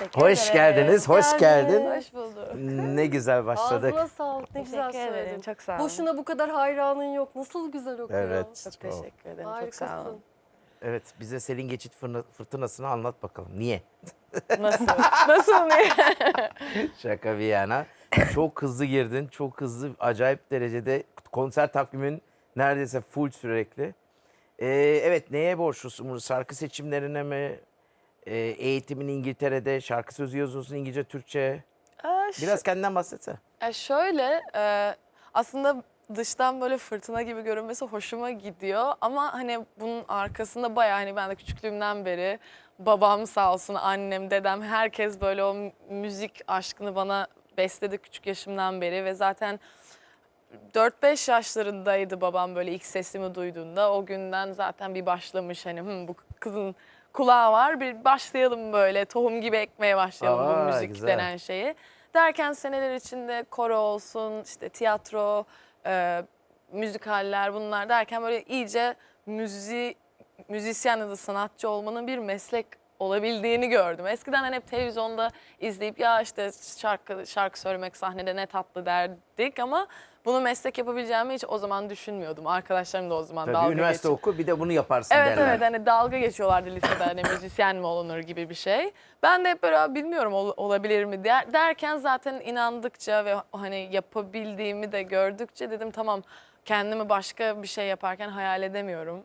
Teşekkür Hoş ederim. geldiniz, hoş geldin. Hoş bulduk. Ne güzel başladık. Ağzına sağlık. Ne güzel Teşekkür ederim. söyledin. Çok sağ olun. Boşuna bu kadar hayranın yok. Nasıl güzel okuyor. Evet. Çok teşekkür ederim. Çok sağ olun. Harikasın. Evet, bize Selin Geçit fırna- fırtınasını anlat bakalım. Niye? Nasıl? Nasıl ne? Şaka bir yana. Çok hızlı girdin, çok hızlı, acayip derecede konser takvimin neredeyse full sürekli. Ee, evet, neye borçlusun? bunu? Şarkı seçimlerine mi? Ee, eğitimin İngiltere'de, şarkı sözü yazıyorsun İngilizce, Türkçe. Ş- Biraz kendinden bahsetsene. e, şöyle e, aslında dıştan böyle fırtına gibi görünmesi hoşuma gidiyor ama hani bunun arkasında bayağı hani ben de küçüklüğümden beri babam sağ olsun annem dedem herkes böyle o mü- müzik aşkını bana besledi küçük yaşımdan beri ve zaten 4-5 yaşlarındaydı babam böyle ilk sesimi duyduğunda. O günden zaten bir başlamış hani "Hı, bu kızın kulağı var bir başlayalım böyle tohum gibi ekmeye başlayalım Aa, bu müzik güzel. denen şeyi. Derken seneler içinde koro olsun işte tiyatro, e, müzikaller bunlar derken böyle iyice müzi, müzisyen ya da sanatçı olmanın bir meslek olabildiğini gördüm. Eskiden hani hep televizyonda izleyip ya işte şarkı şarkı söylemek sahnede ne tatlı derdik ama bunu meslek yapabileceğimi hiç o zaman düşünmüyordum. Arkadaşlarım da o zaman Tabii dalga üniversite geçiyor. oku bir de bunu yaparsın Evet derler. evet hani dalga geçiyorlardı lisede hani müzisyen mi olunur gibi bir şey. Ben de hep böyle "Aa, bilmiyorum ol- olabilir mi der, derken zaten inandıkça ve hani yapabildiğimi de gördükçe dedim tamam kendimi başka bir şey yaparken hayal edemiyorum.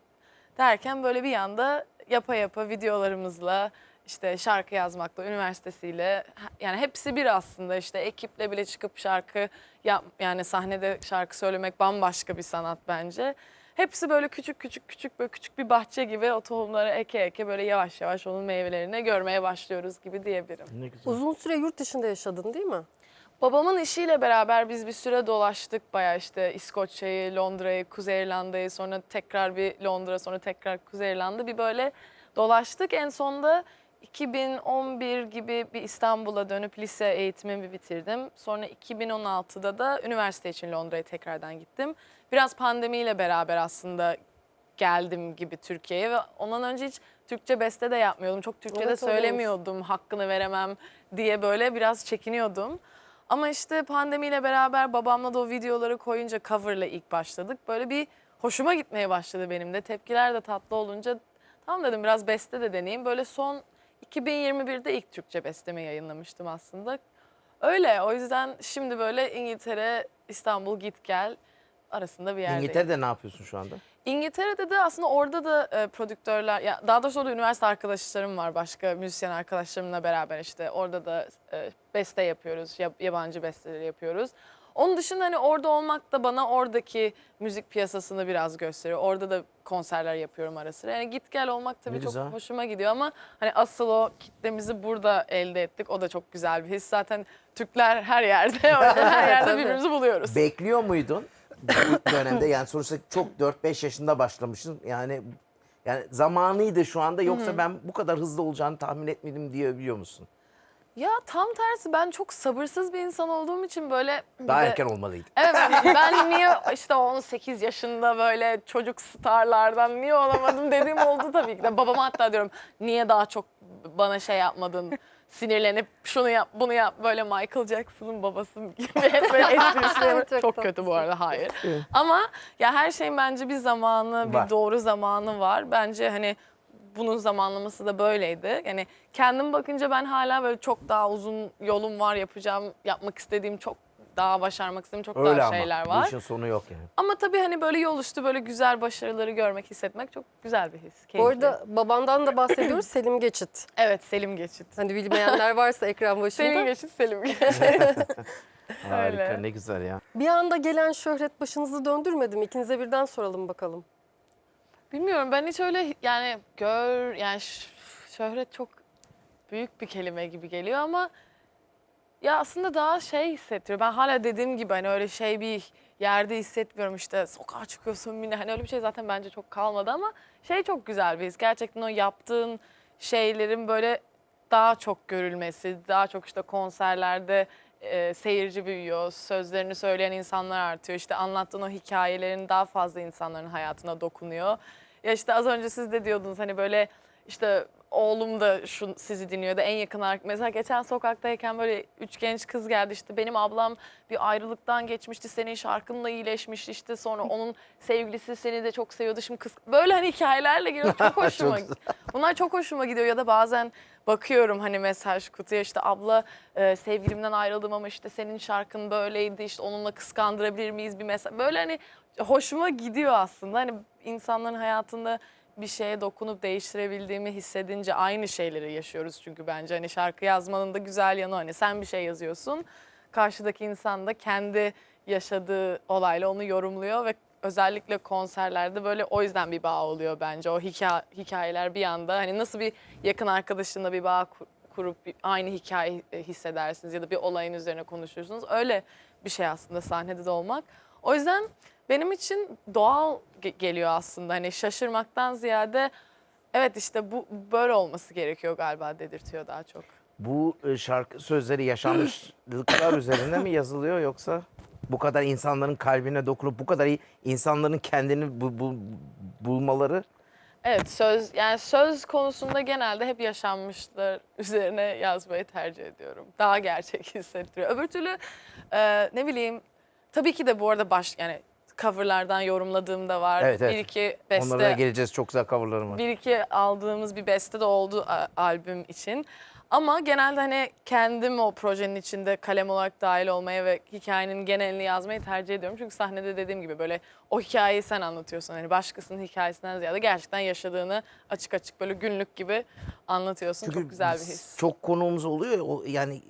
Derken böyle bir anda yapa yapa videolarımızla işte şarkı yazmakla, üniversitesiyle yani hepsi bir aslında işte ekiple bile çıkıp şarkı yap yani sahnede şarkı söylemek bambaşka bir sanat bence. Hepsi böyle küçük küçük küçük böyle küçük bir bahçe gibi o tohumları eke eke böyle yavaş yavaş onun meyvelerini görmeye başlıyoruz gibi diyebilirim. Ne güzel. Uzun süre yurt dışında yaşadın değil mi? Babamın işiyle beraber biz bir süre dolaştık bayağı işte İskoçya'yı, Londra'yı, Kuzey İrlanda'yı sonra tekrar bir Londra sonra tekrar Kuzey İrlanda bir böyle dolaştık. En sonunda 2011 gibi bir İstanbul'a dönüp lise eğitimimi bitirdim. Sonra 2016'da da üniversite için Londra'ya tekrardan gittim. Biraz pandemiyle beraber aslında geldim gibi Türkiye'ye ve ondan önce hiç Türkçe beste de yapmıyordum. Çok Türkçe de Evet, öyleymiş. söylemiyordum. Hakkını veremem diye böyle biraz çekiniyordum. Ama işte pandemiyle beraber babamla da o videoları koyunca coverla ilk başladık. Böyle bir hoşuma gitmeye başladı benim de. Tepkiler de tatlı olunca tamam dedim biraz beste de deneyeyim. Böyle son 2021'de ilk Türkçe bestemi yayınlamıştım aslında. Öyle o yüzden şimdi böyle İngiltere, İstanbul git gel arasında bir yerdeyim. İngiltere'de ne yapıyorsun şu anda? İngiltere'de de aslında orada da e, prodüktörler, ya daha doğrusu orada üniversite arkadaşlarım var, başka müzisyen arkadaşlarımla beraber işte orada da e, beste yapıyoruz, yab- yabancı besteleri yapıyoruz. Onun dışında hani orada olmak da bana oradaki müzik piyasasını biraz gösteriyor. Orada da konserler yapıyorum ara sıra. Yani git gel olmak tabii Ne çok güzel. hoşuma gidiyor ama hani asıl o kitlemizi burada elde ettik. O da çok güzel bir his. Zaten Türkler her yerde, her yerde birbirimizi buluyoruz. Bekliyor muydun bu dönemde? Yani sonuçta çok 4-5 yaşında başlamışsın. Yani yani zamanıydı şu anda yoksa ben bu kadar hızlı olacağını tahmin etmedim diyebiliyor musun? Ya tam tersi ben çok sabırsız bir insan olduğum için böyle... bir Daha de- erken olmalıydı. Evet ben, niye işte 18 yaşında böyle çocuk starlardan niye olamadım dediğim oldu tabii ki de. Babama hatta diyorum niye daha çok bana şey yapmadın sinirlenip şunu yap bunu yap böyle Michael Jackson'ın babası gibi hep böyle esprisi Çok çok kötü bu arada hayır. Ama ya her şeyin bence bir zamanı Var. bir doğru zamanı var. Bence hani bunun zamanlaması da böyleydi. Yani kendim bakınca ben hala böyle çok daha uzun yolum var yapacağım, yapmak istediğim çok daha başarmak istediğim çok Öyle daha ama şeyler bu var. işin sonu yok yani. Ama tabii hani böyle yol üstü böyle güzel başarıları görmek, hissetmek çok güzel bir his. Bu keyifli. arada babandan da bahsediyoruz Selim Geçit. Evet Selim Geçit. Hani bilmeyenler varsa ekran başında. Selim Geçit, Selim Geçit. Harika Öyle. ne güzel ya. Bir anda gelen şöhret başınızı döndürmedi mi? İkinize birden soralım bakalım. Bilmiyorum ben hiç öyle yani gör yani şöhret çok büyük bir kelime gibi geliyor ama ya aslında daha şey hissettiriyor. Ben hala dediğim gibi hani öyle şey bir yerde hissetmiyorum işte sokağa çıkıyorsun mini hani öyle bir şey zaten bence çok kalmadı ama şey çok güzel bir his. Gerçekten o yaptığın şeylerin böyle daha çok görülmesi, daha çok işte konserlerde e, seyirci büyüyor, sözlerini söyleyen insanlar artıyor. İşte anlattığın o hikayelerin daha fazla insanların hayatına dokunuyor. Ya işte az önce siz de diyordunuz hani böyle işte oğlum da şu sizi dinliyordu en yakın ar- mesela geçen sokaktayken böyle üç genç kız geldi işte benim ablam bir ayrılıktan geçmişti senin şarkınla iyileşmişti işte sonra onun sevgilisi seni de çok seviyordu şimdi kız böyle hani hikayelerle geliyor çok hoşuma Çok bunlar çok hoşuma gidiyor ya da bazen bakıyorum hani mesaj kutuya işte abla e, sevgilimden ayrıldım ama işte senin şarkın böyleydi işte onunla kıskandırabilir miyiz? bir mesaj. Böyle hani hoşuma gidiyor aslında. Hani insanların hayatında bir şeye dokunup değiştirebildiğimi hissedince aynı şeyleri yaşıyoruz çünkü bence. Hani şarkı yazmanın da güzel yanı hani sen bir şey yazıyorsun karşıdaki insan da kendi yaşadığı olayla onu yorumluyor ve özellikle konserlerde böyle o yüzden bir bağ oluyor bence. O hikaye, hikayeler bir anda hani nasıl bir yakın arkadaşınla bir bağ kur- kurup bir- aynı hikaye hissedersiniz ya da bir olayın üzerine konuşursunuz. Öyle bir şey aslında sahnede de olmak. O yüzden benim için doğal ge- geliyor aslında. Hani şaşırmaktan ziyade evet işte bu böyle olması gerekiyor galiba dedirtiyor daha çok. Bu e, şarkı sözleri yaşanmışlıklar üzerine mi yazılıyor yoksa bu kadar insanların kalbine dokunup bu kadar iyi insanların kendini bu, bu- bulmaları Evet söz yani söz konusunda genelde hep yaşanmışlar üzerine yazmayı tercih ediyorum. Daha gerçek hissettiriyor. Öbür türlü e, ne bileyim tabii ki de bu arada baş yani coverlardan yorumladığım da var. Evet, evet. Bir iki beste onlara geleceğiz çok güzel coverlarım var. bir iki aldığımız bir beste de oldu a- albüm için. Ama genelde hani kendim o projenin içinde kalem olarak dahil olmaya ve hikayenin genelini yazmayı tercih ediyorum. Çünkü sahnede dediğim gibi böyle o hikayeyi sen anlatıyorsun. Hani başkasının hikayesinden ziyade gerçekten yaşadığını açık açık böyle günlük gibi anlatıyorsun. Çok güzel bir his. Çok konuğumuz oluyor. O, yani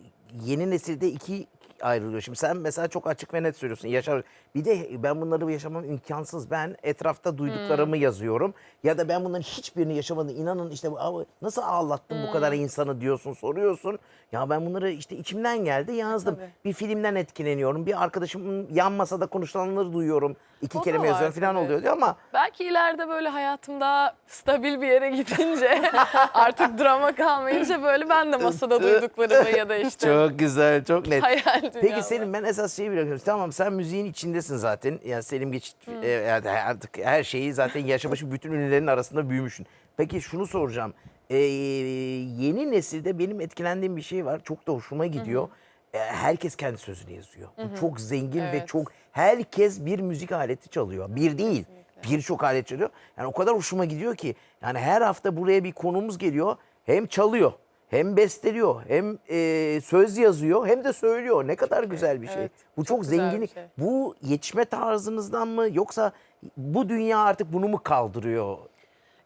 yeni nesilde iki ayrılıyor. Şimdi sen mesela çok açık ve net söylüyorsun. Yaşar. Bir de ben bunları yaşamam imkansız. Ben etrafta duyduklarımı yazıyorum. Ya da ben bunların hiçbirini yaşamadım. İnanın işte bu- "Abi nasıl ağlattın bu kadar insanı diyorsun soruyorsun. Ya ben bunları işte içimden geldi yazdım. Tabii. Bir filmden etkileniyorum. Bir arkadaşımın yan masada konuşulanları duyuyorum. İki O da kelime var yazıyorum falan tabii. oluyor diyor ama Belki ileride böyle hayatım daha stabil bir yere gidince artık drama kalmayınca böyle ben de masada duyduklarımı ya da işte çok güzel, çok net. hayal dünyamı. Peki Selim ben esas şeyi biliyorum. Tamam sen müziğin içindesin zaten. Yani Selim geç e, yani artık her şeyi zaten yaşamış bütün ünlülerin arasında büyümüşsün. Peki şunu soracağım. Ee, yeni nesilde benim etkilendiğim bir şey var. Çok da hoşuma gidiyor. Ee, herkes kendi sözünü yazıyor. Bu çok zengin ve Evet. çok herkes bir müzik aleti çalıyor. Bir değil. Birçok alet çalıyor. Yani o kadar hoşuma gidiyor ki yani her hafta buraya bir konumuz geliyor. Hem çalıyor, hem besteliyor, hem e, söz yazıyor, hem de söylüyor. Ne kadar güzel bir şey. Evet, bu çok çok, güzel bir zengin. şey. Bu yetişme tarzınızdan mı yoksa bu dünya artık bunu mu kaldırıyor?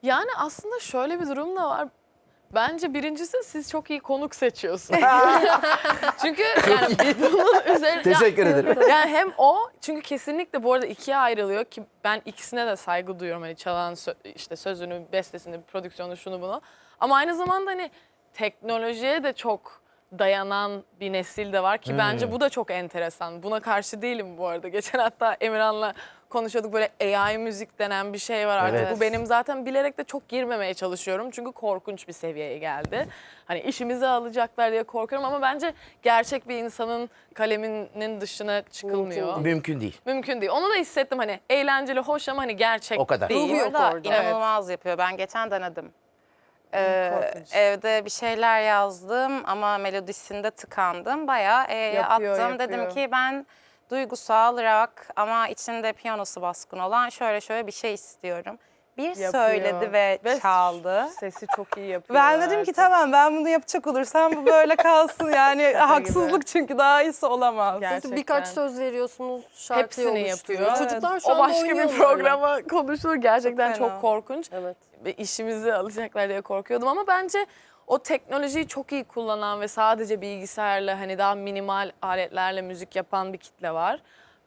Yani aslında şöyle bir durum da var. Bence birincisi siz çok iyi konuk seçiyorsunuz. çünkü yani bunun üzerine... Teşekkür ederim. Yani hem o çünkü kesinlikle bu arada ikiye ayrılıyor ki ben ikisine de saygı duyuyorum. Hani çalan sö- işte sözünü, bestesini, prodüksiyonu şunu bunu. Ama aynı zamanda hani teknolojiye de çok dayanan bir nesil de var ki bence bu da çok enteresan. Buna karşı değilim bu arada. Geçen hatta Emirhan'la konuşuyorduk böyle AI müzik denen bir şey var artık. Evet. Bu benim zaten bilerek de çok girmemeye çalışıyorum. Çünkü korkunç bir seviyeye geldi. Hani işimizi alacaklar diye korkuyorum ama bence gerçek bir insanın kaleminin dışına çıkılmıyor. Mümkün Mümkün değil. Mümkün değil. Onu da hissettim hani eğlenceli, hoş ama hani gerçek O kadar. değil. Ruhu yok Orada orada. inanılmaz yapıyor. Ben geçen denedim. Ee, korkunç. evde bir şeyler yazdım ama melodisinde tıkandım. Bayağı E'ye Yapıyor, attım. Dedim yapıyor. ki ben duygusal rock ama içinde piyanosu baskın olan şöyle şöyle bir şey istiyorum. Bir Yapıyor. söyledi ve, çaldı. Sesi çok iyi yapıyor. Ben dedim ki tamam ben bunu yapacak olursam bu böyle kalsın. Yani haksızlık çünkü daha iyisi olamaz. Gerçekten. Birkaç söz veriyorsunuz, şarkıyı Hepsini oluşturuyor. yapıyor. Çocuklar şu o anda başka bir oynuyorlar. programa konuşulur. Gerçekten Çok çok, fena. korkunç. Evet. Ve işimizi alacaklar diye korkuyordum ama bence o teknolojiyi çok iyi kullanan ve sadece bilgisayarla hani daha minimal aletlerle müzik yapan bir kitle var.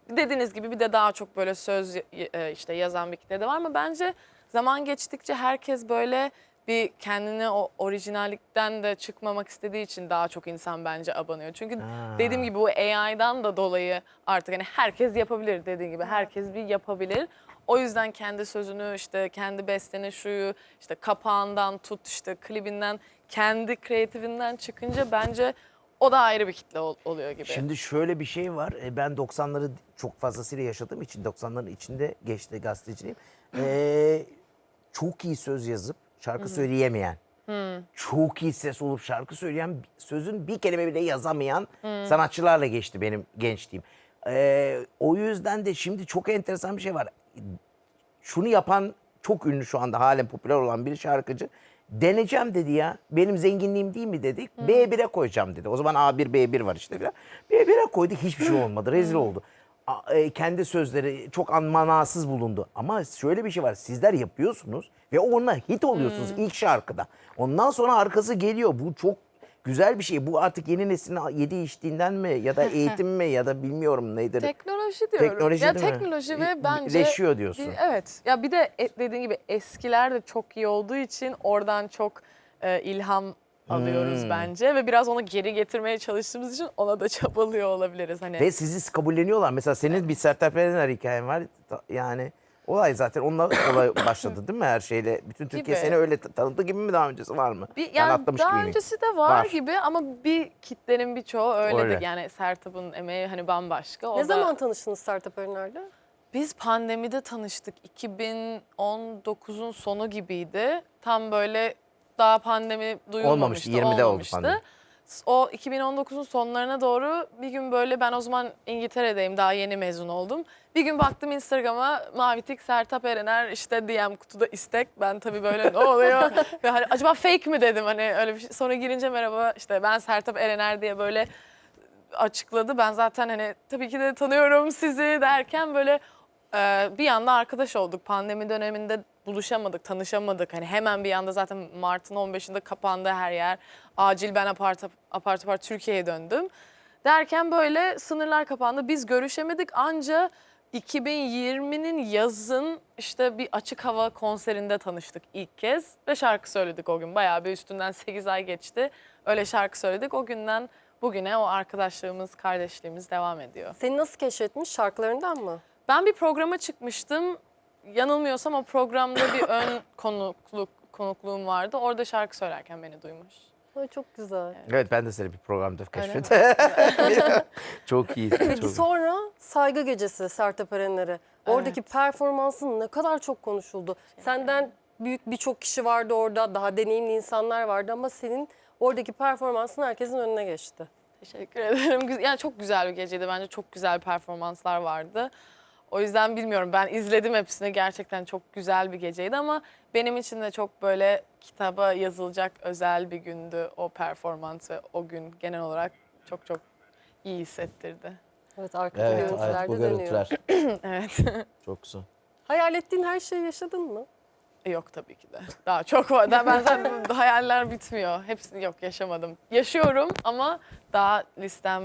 Dediğiniz gibi bir de daha çok böyle söz e, işte yazan bir kitle de var ama bence zaman geçtikçe herkes böyle bir kendine o orijinallikten de çıkmamak istediği için daha çok insan bence abanıyor. Çünkü Ha. dediğim gibi bu AI'dan da dolayı artık hani herkes yapabilir dediğin gibi herkes bir yapabilir. O yüzden kendi sözünü işte kendi besteni şuyu işte kapağından tut işte klibinden kendi kreatifinden çıkınca bence o da ayrı bir kitle ol- oluyor gibi. Şimdi şöyle bir şey var. E, Ben 90'ları çok fazlasıyla yaşadığım için 90'ların içinde geçti gazeteciliğim. Ee, çok iyi söz yazıp şarkı söyleyemeyen Çok iyi ses olup şarkı söyleyen, sözün bir kelime bile yazamayan sanatçılarla geçti benim gençliğim. Ee, o yüzden de şimdi çok enteresan bir şey var. Şunu yapan çok ünlü şu anda halen popüler olan bir şarkıcı. Deneyeceğim dedi ya. Benim zenginliğim değil mi dedik. B1'e koyacağım dedi. O zaman A1, B1 var işte falan. B1'e koyduk hiçbir şey olmadı. Rezil oldu. A- e, kendi sözleri çok an- manasız bulundu. Ama şöyle bir şey var. Sizler yapıyorsunuz ve onunla hit oluyorsunuz ilk şarkıda. Ondan sonra arkası geliyor. Bu çok güzel bir şey. Bu artık yeni neslin yedi içtiğinden mi ya da eğitim mi ya da bilmiyorum nedir. Teknoloji diyorum. Teknoloji ya değil mi? teknoloji ve bence leşiyor diyorsun. Evet. Ya bir de e- dediğin gibi eskiler de çok iyi olduğu için oradan çok e, ilham alıyoruz Hmm. bence ve biraz onu geri getirmeye çalıştığımız için ona da çabalıyor olabiliriz hani. Ve sizi kabulleniyorlar. Mesela senin bir Sertab Erener hikayen var. Yani olay zaten onunla olay başladı değil mi her şeyle? Bütün Türkiye Gibi. seni öyle ta- tanıdı gibi mi daha öncesi var mı? Bir, yani atlamış daha gibi miyim? öncesi de var, Var. gibi ama bir kitlenin birçoğu öyledir. Öyle. Yani Sertab'ın emeği hani bambaşka. O Ne da- zaman tanıştınız Startup Erener'le? Biz pandemide tanıştık. 2019'un sonu gibiydi. Tam böyle daha pandemi duyulmamıştı. 20'de oldu olmamıştı. pandemi. O 2019'un sonlarına doğru bir gün böyle ben o zaman İngiltere'deyim daha yeni mezun oldum. Bir gün baktım Instagram'a Mavi Tik Sertab Erener işte DM kutuda istek. Ben tabii böyle ne oluyor? Ve hani acaba fake mi dedim hani öyle bir şey. Sonra girince merhaba işte ben Sertab Erener diye böyle açıkladı. Ben zaten hani tabii ki de tanıyorum sizi derken böyle e, bir anda arkadaş olduk. Pandemi döneminde buluşamadık, tanışamadık. Hani hemen bir anda zaten Mart'ın 15'inde kapandı her yer. Acil ben apar apar topar Türkiye'ye döndüm. Derken böyle sınırlar kapandı. Biz görüşemedik anca 2020'nin yazın işte bir açık hava konserinde tanıştık ilk kez ve şarkı söyledik o gün. Bayağı bir üstünden 8 ay geçti. Öyle şarkı söyledik. O günden bugüne o arkadaşlığımız, kardeşliğimiz devam ediyor. Seni nasıl keşfetmiş? Şarkılarından mı? Ben bir programa çıkmıştım. Yanılmıyorsam o programda bir ön konukluk konukluğum vardı. Orada şarkı söylerken beni duymuş. Ay çok güzel. Evet ben de seni bir programda keşfettim. çok iyi. Peki çok... sonra Saygı Gecesi Sertab Erener'e. Oradaki performansın ne kadar çok konuşuldu. Senden büyük birçok kişi vardı orada. Daha deneyimli insanlar vardı ama senin oradaki performansın herkesin önüne geçti. Teşekkür ederim. Güz- Yani çok güzel bir geceydi. Bence çok güzel performanslar vardı. O yüzden bilmiyorum ben izledim hepsini. Gerçekten çok güzel bir geceydi ama benim için de çok böyle kitaba yazılacak özel bir gündü o performans ve o gün genel olarak çok çok iyi hissettirdi. Evet arkada Evet, görüntülerde evet bu dönüyor. görüntüler. Evet. çok güzel. Hayal ettiğin her şeyi yaşadın mı? Yok tabii ki de. Daha çok var. Daha ben zaten hayaller bitmiyor. Hepsini yok yaşamadım. Yaşıyorum ama daha listem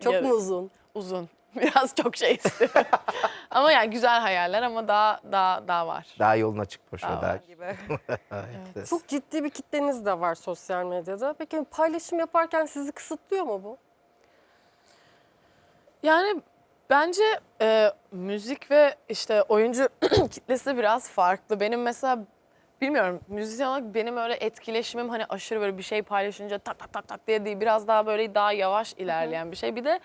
Çok yarı- mu uzun? uzun. Biraz çok şey istiyorum. ama yani güzel hayaller ama daha daha daha var. Daha yolun açık boş ver. Daha var. gibi. Evet. Çok ciddi bir kitleniz de var sosyal medyada. Peki paylaşım yaparken sizi kısıtlıyor mu bu? Yani bence e, müzik ve işte oyuncu kitlesi biraz farklı. Benim mesela bilmiyorum müzisyen olarak benim öyle etkileşimim hani aşırı böyle bir şey paylaşınca tak tak tak tak diye değil biraz daha böyle daha yavaş ilerleyen bir şey. Bir de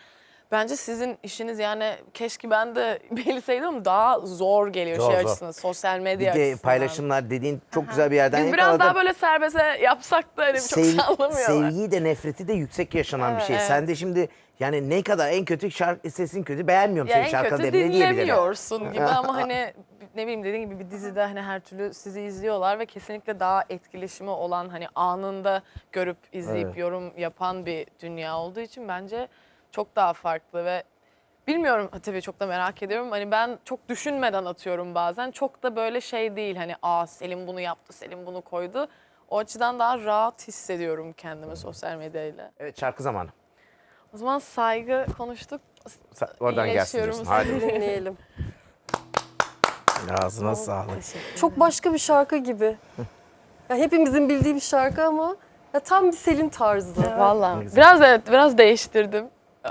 bence sizin işiniz yani keşke ben de bilseydim daha zor geliyor Zor, şey zor. açısından sosyal Bir medya de açısından. paylaşımlar dediğin çok güzel bir yerden Biz biraz daha yakaladın. böyle serbeste yapsak da hani çok Sev- sallamıyorlar. sevgiyi de nefreti de yüksek yaşanan bir Evet, şey. evet. Sen de şimdi yani ne kadar en kötü şarkı sesin kötü beğenmiyorum Ya senin en kötü diyebilirim? dinlemiyorsun gibi ama hani ne bileyim dediğim gibi bir dizide hani her türlü sizi izliyorlar ve kesinlikle daha etkileşimi olan hani anında görüp izleyip yorum yapan bir dünya olduğu için bence çok daha farklı ve bilmiyorum tabii çok da merak ediyorum. Hani ben çok düşünmeden atıyorum bazen. Çok da böyle şey değil hani aa Selim bunu yaptı, Selim bunu koydu. O açıdan daha rahat hissediyorum kendimi sosyal medyayla. Evet şarkı zamanı. O zaman saygı konuştuk. Sa- Oradan gelsin İyileşiyorum. diyorsun. Hadi. Dinleyelim. Ağzına sağlık. Çok başka bir şarkı gibi. Ya hepimizin bildiği bir şarkı ama ya tam bir Selin tarzı. Vallahi biraz evet biraz değiştirdim.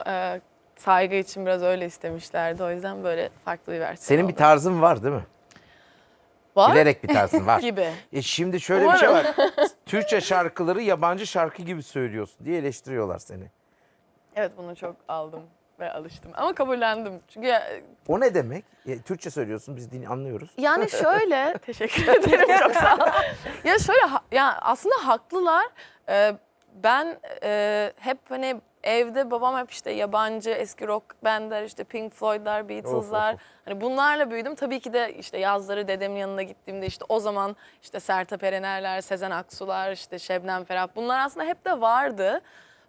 Ee, saygı için biraz öyle istemişlerdi. O yüzden böyle farklı bir versiyon Senin bir oldu. tarzın var değil mi? var Bilerek bir tarzın var. gibi. E şimdi şöyle bir şey var. Türkçe şarkıları yabancı şarkı gibi söylüyorsun diye eleştiriyorlar seni. Evet bunu çok aldım ve alıştım. Ama kabullendim. Çünkü ya- O ne demek? E, Türkçe söylüyorsun biz din anlıyoruz. yani şöyle teşekkür ederim çok sağ ol. Ya şöyle ha- ya aslında haklılar. Ee, ben e, hep hani evde babam hep işte yabancı eski rock bandler işte Pink Floyd'lar, Beatles'lar. Hani bunlarla büyüdüm. Tabii ki de işte yazları dedemin yanına gittiğimde işte o zaman işte Sertab Erener'ler, Sezen Aksu'lar, işte Şebnem Ferah bunlar aslında hep de vardı.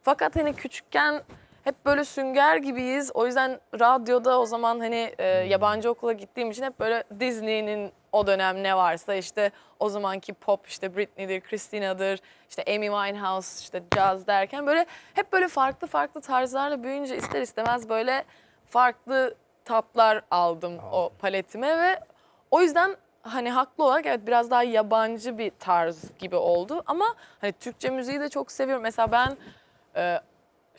Fakat hani küçükken hep böyle sünger gibiyiz. O yüzden radyoda o zaman hani e, yabancı okula gittiğim için hep böyle Disney'nin o dönem ne varsa işte o zamanki pop işte Britney'dir, Christina'dır, işte Amy Winehouse, işte jazz derken böyle hep böyle farklı farklı tarzlarla büyüyünce ister istemez böyle farklı tatlar aldım o paletime ve o yüzden hani haklı olarak evet biraz daha yabancı bir tarz gibi oldu ama hani Türkçe müziği de çok seviyorum. Mesela ben e,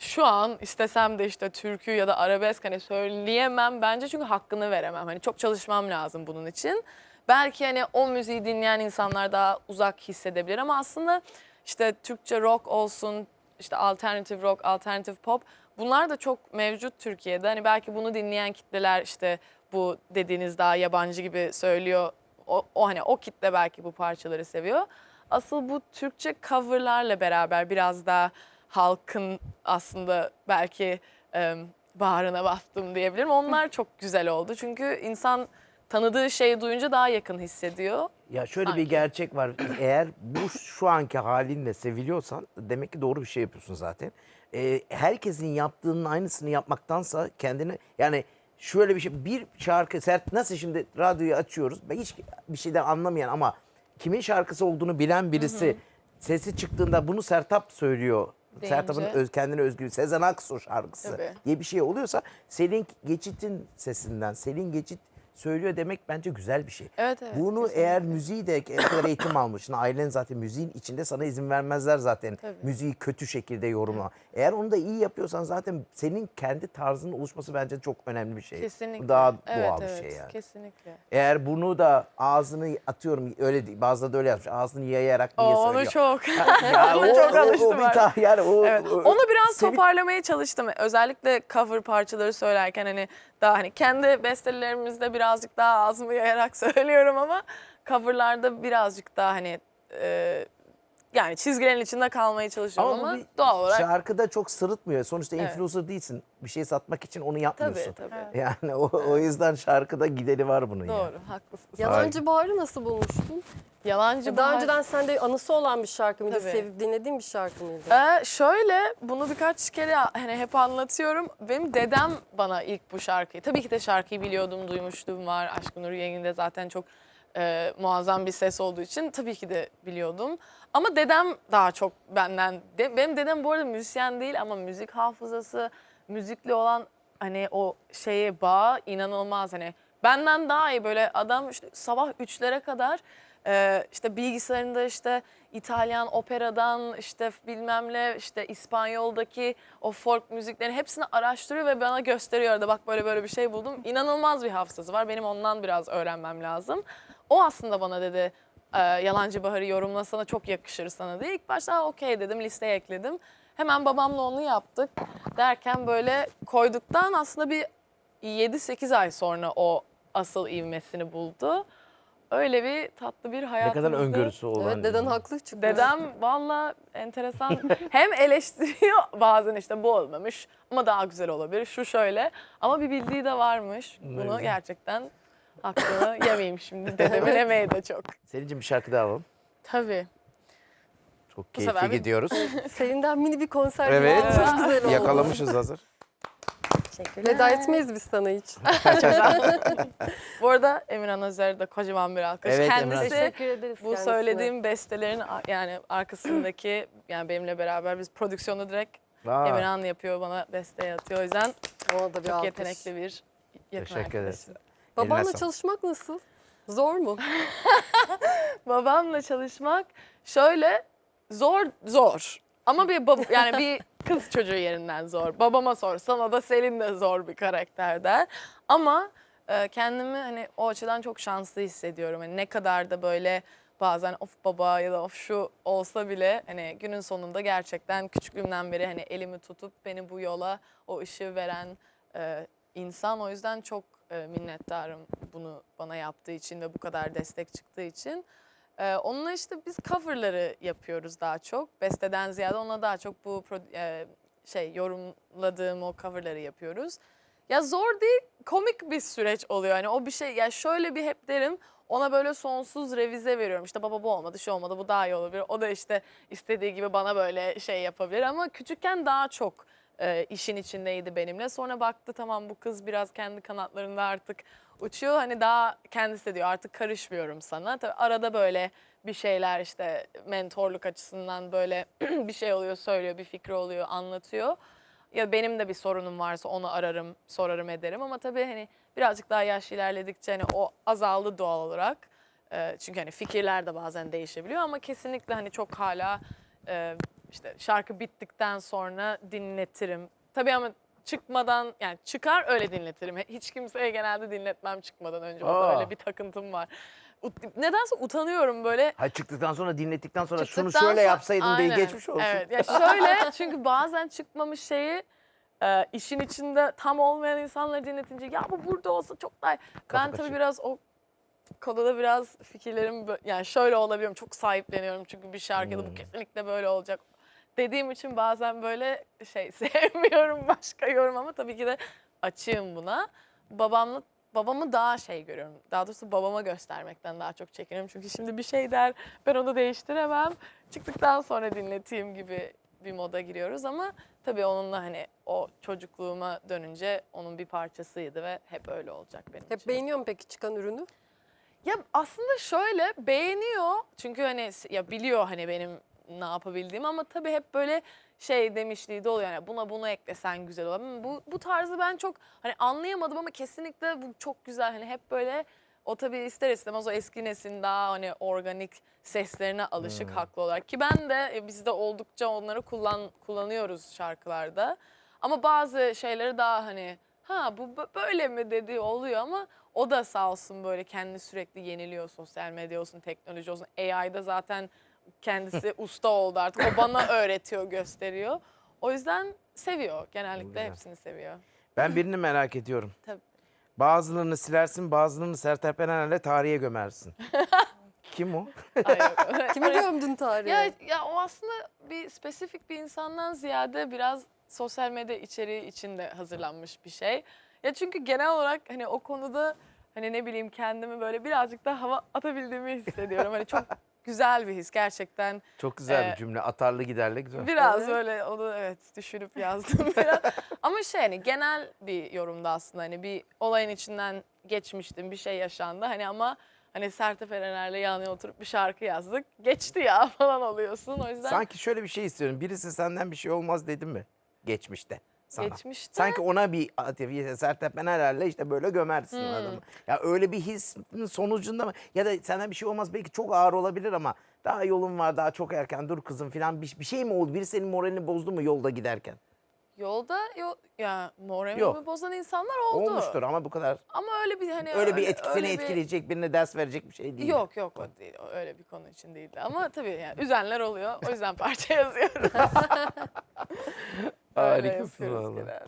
şu an istesem de işte türkü ya da arabesk hani söyleyemem bence çünkü hakkını veremem. Hani çok çalışmam lazım bunun için. Belki hani o müziği dinleyen insanlar daha uzak hissedebilir ama aslında işte Türkçe rock olsun, işte alternative rock, alternative pop bunlar da çok mevcut Türkiye'de. Hani belki bunu dinleyen kitleler işte bu dediğiniz daha yabancı gibi söylüyor. O, o hani o kitle belki bu parçaları seviyor. Asıl bu Türkçe coverlarla beraber biraz daha halkın aslında belki e, bağrına bastım diyebilirim. Onlar çok güzel oldu. Çünkü insan tanıdığı şeyi duyunca daha yakın hissediyor. Ya şöyle bir Sanki. gerçek var. Eğer bu şu anki halinle seviliyorsan demek ki doğru bir şey yapıyorsun zaten. Ee, herkesin yaptığının aynısını yapmaktansa kendini yani şöyle bir şey bir şarkı sert nasıl şimdi radyoyu açıyoruz ben hiç bir şeyden anlamayan ama kimin şarkısı olduğunu bilen birisi sesi çıktığında bunu Sertap söylüyor. Deyince. Sertab'ın öz, kendine özgü Sezen Aksu şarkısı Tabii. diye bir şey oluyorsa Selin Geçit'in sesinden Selin Geçit söylüyor demek bence güzel bir şey. Evet, evet, Bunu kesinlikle. eğer müziği de kadar eğitim almışsın, ailen zaten müziğin içinde sana izin vermezler zaten Tabii. müziği kötü şekilde yorumla. Eğer onu da iyi yapıyorsan zaten senin kendi tarzının oluşması bence çok önemli bir şey. Kesinlikle. Bu daha evet, doğal evet, bir şey yani. Kesinlikle. Eğer bunu da ağzını atıyorum öyle değil, bazıları da öyle yapmış. Ağzını yayarak niye Oo, onu söylüyor? çok. Ya Ona o- çok o- o alıştım bir ben. ta- yani o, Evet. o- Onu biraz seni- toparlamaya çalıştım. Özellikle cover parçaları söylerken hani daha hani kendi bestelerimizde birazcık daha ağzımı yayarak söylüyorum ama coverlarda birazcık daha hani e, yani çizgilerin içinde kalmaya çalışıyorum Ama, ama, doğal olarak şarkıda çok sırıtmıyor. Sonuçta Evet. influencer değilsin. Bir şey satmak için onu yapmıyorsun. tabii tabii. Yani o, o yüzden şarkıda gideri var bunun yani. Doğru, haklısın. Yalancı Bahar'ı nasıl bulmuştun? Yalancı Daha Bahar- önceden sende anısı olan bir şarkı mıydı? Tabii. Sevip dinlediğin bir şarkı mıydı? Ee, şöyle bunu birkaç kere hani hep anlatıyorum. Benim dedem bana ilk bu şarkıyı. Tabii ki de şarkıyı biliyordum, duymuşluğum var. Aşkın Nur Yengi'nin de zaten çok e, muazzam bir ses olduğu için tabii ki de biliyordum. Ama dedem daha çok benden. de- benim dedem bu arada müzisyen değil ama müzik hafızası, müzikle olan hani o şeye bağ inanılmaz. Hani benden daha iyi böyle adam işte sabah 3'lere kadar ee, işte bilgisayarında işte İtalyan operadan işte bilmem ne işte İspanyol'daki o folk müziklerin hepsini araştırıyor ve bana gösteriyor da bak böyle böyle bir şey buldum. İnanılmaz bir hafızası var. Benim ondan biraz öğrenmem lazım. O aslında bana dedi e, Yalancı Bahar'ı yorumlasana çok yakışır sana diye. İlk başta "Ha, okey dedim listeye ekledim. Hemen babamla onu yaptık. Derken böyle koyduktan aslında bir 7-8 ay sonra o asıl ivmesini buldu. Öyle bir tatlı bir Ne hayatımızda. kadar öngörüsü olan. Evet deden haklı çıktı. Dedem valla enteresan. Hem eleştiriyor bazen işte bu olmamış ama daha güzel olabilir. Şu şöyle ama bir bildiği de varmış. Bunu güzel. gerçekten hakkını yemeyeyim şimdi. Dedemin emeği de çok. Selin'cim bir şarkı daha alalım. Tabii. Çok sefer keyifli bir- gidiyoruz. Selin'den mini bir konser evet. Çok güzel oldu. Yakalamışız hazır. Veda etmeyiz biz sana hiç. Bu arada Emirhan Özer'e de kocaman bir alkış. Evet. Kendisi Teşekkür ederiz bu kendisine. söylediğim bestelerin a- yani arkasındaki yani benimle beraber biz prodüksiyonu direkt Aa, Emirhan yapıyor bana beste atıyor. O yüzden Ona da bir çok alkış. yetenekli bir yakın Teşekkür ederiz. arkadaşım. Babanla sağlık. çalışmak nasıl? Zor mu? Babamla çalışmak şöyle zor zor. Ama bir bab- yani bir kız çocuğu yerinden zor. Babama sorsan o da Selin de zor bir karakter der. Ama e, kendimi hani o açıdan çok şanslı hissediyorum. Hani ne kadar da böyle bazen of baba ya da of şu olsa bile hani günün sonunda gerçekten küçüklüğümden beri hani elimi tutup beni bu yola o ışığı veren e, insan. O yüzden çok e, minnettarım bunu bana yaptığı için ve bu kadar destek çıktığı için. Ee, onunla işte biz coverları yapıyoruz daha çok. Besteden ziyade ona daha çok bu e, şey yorumladığım o coverları yapıyoruz. Ya zor değil, komik bir süreç oluyor. Yani o bir şey ya şöyle bir hep derim ona böyle sonsuz revize veriyorum. İşte baba bu olmadı, şu olmadı, bu daha iyi olabilir. O da işte istediği gibi bana böyle şey yapabilir ama küçükken daha çok e, işin içindeydi benimle. Sonra baktı tamam bu kız biraz kendi kanatlarında artık uçuyor. Hani daha kendisi de diyor artık karışmıyorum sana. Tabii arada böyle bir şeyler işte mentorluk açısından böyle bir şey oluyor, söylüyor, bir fikri oluyor, anlatıyor. Ya benim de bir sorunum varsa onu ararım, sorarım ederim ama tabii hani birazcık daha yaş ilerledikçe hani o azaldı doğal olarak. Ee, çünkü hani fikirler de bazen değişebiliyor ama kesinlikle hani çok hala e, işte şarkı bittikten sonra dinletirim. Tabii ama çıkmadan yani çıkar öyle dinletirim. Hiç kimseye genelde dinletmem çıkmadan önce. Aa. öyle bir takıntım var. Ut- Nedense utanıyorum böyle. Ha çıktıktan sonra dinlettikten sonra şunu Çıktıktan şöyle sonra- yapsaydın diye Aynen. geçmiş olsun. Evet ya şöyle çünkü bazen çıkmamış şeyi e, işin içinde tam olmayan insanları dinletince ya bu burada olsa çok daha iyi." Kafa Ben tabii kaçıyor. biraz o konuda biraz fikirlerim bö- yani şöyle olabiliyorum çok sahipleniyorum çünkü bir şarkıda Hmm. bu kesinlikle böyle olacak dediğim için bazen böyle şey sevmiyorum başka yorum ama tabii ki de açığım buna. Babamla babamı daha şey görüyorum. Daha doğrusu babama göstermekten daha çok çekiniyorum. Çünkü şimdi bir şey der ben onu değiştiremem. Çıktıktan sonra dinleteyim gibi bir moda giriyoruz ama tabii onunla hani o çocukluğuma dönünce onun bir parçasıydı ve hep öyle olacak benim Hep için. beğeniyor musun peki çıkan ürünü? Ya aslında şöyle beğeniyor çünkü hani ya biliyor hani benim ne yapabildiğimi ama tabii hep böyle şey demişliği de oluyor yani buna bunu eklesen güzel olur. Ama Bu, bu tarzı ben çok hani anlayamadım ama kesinlikle bu çok güzel hani hep böyle o tabii ister istemez o eski neslin daha hani organik seslerine alışık haklı olarak ki ben de e, biz de oldukça onları kullan kullanıyoruz şarkılarda. Ama bazı şeyleri daha hani ha bu bö- böyle mi dediği oluyor ama o da sağ olsun böyle kendi sürekli yeniliyor sosyal medya olsun teknoloji olsun. AI'da zaten kendisi usta oldu artık o bana öğretiyor gösteriyor. O yüzden seviyor genellikle Güzel. hepsini seviyor. Ben birini merak ediyorum. Tabii. Bazılarını silersin, bazılarını Sertab Erener'le tarihe gömersin. Kim o? Ay, yok. Kimi gömdün tarihe? Ya, ya o aslında bir spesifik bir insandan ziyade biraz sosyal medya içeriği içinde hazırlanmış bir şey. Ya çünkü genel olarak hani o konuda hani ne bileyim kendimi böyle birazcık da hava atabildiğimi hissediyorum. Hani çok güzel bir his gerçekten. Çok güzel Ee, bir cümle. Atarlı giderli güzel. Biraz Evet. böyle onu evet düşünüp yazdım biraz. Ama şey hani genel bir yorumda aslında hani bir olayın içinden geçmiştim bir şey yaşandı hani ama hani Sertab Erener'le yan yana oturup bir şarkı yazdık. Geçti ya falan oluyorsun o yüzden. Sanki şöyle bir şey istiyorum. Birisi senden bir şey olmaz dedim mi? Geçmişte. Sana. Geçmişte. Sanki ona bir Erener'le işte böyle gömersin Hmm. adamı. Ya öyle bir his sonucunda mı? Ya da senden bir şey olmaz belki çok ağır olabilir ama daha yolun var daha çok erken dur kızım falan bir, bir şey mi oldu? Biri senin moralini bozdu mu yolda giderken? Yolda yo, ya moralimi bozan insanlar oldu. Olmuştur ama bu kadar Ama öyle bir hani öyle bir etki, seni öyle bir- etkileyecek birine ders verecek bir şey değil. Yok yok o değil. Öyle bir konu için değildi. Ama tabii yani üzenler oluyor. O yüzden parça yazıyorum. Öyle Harikasın yapıyoruz valla. genelde.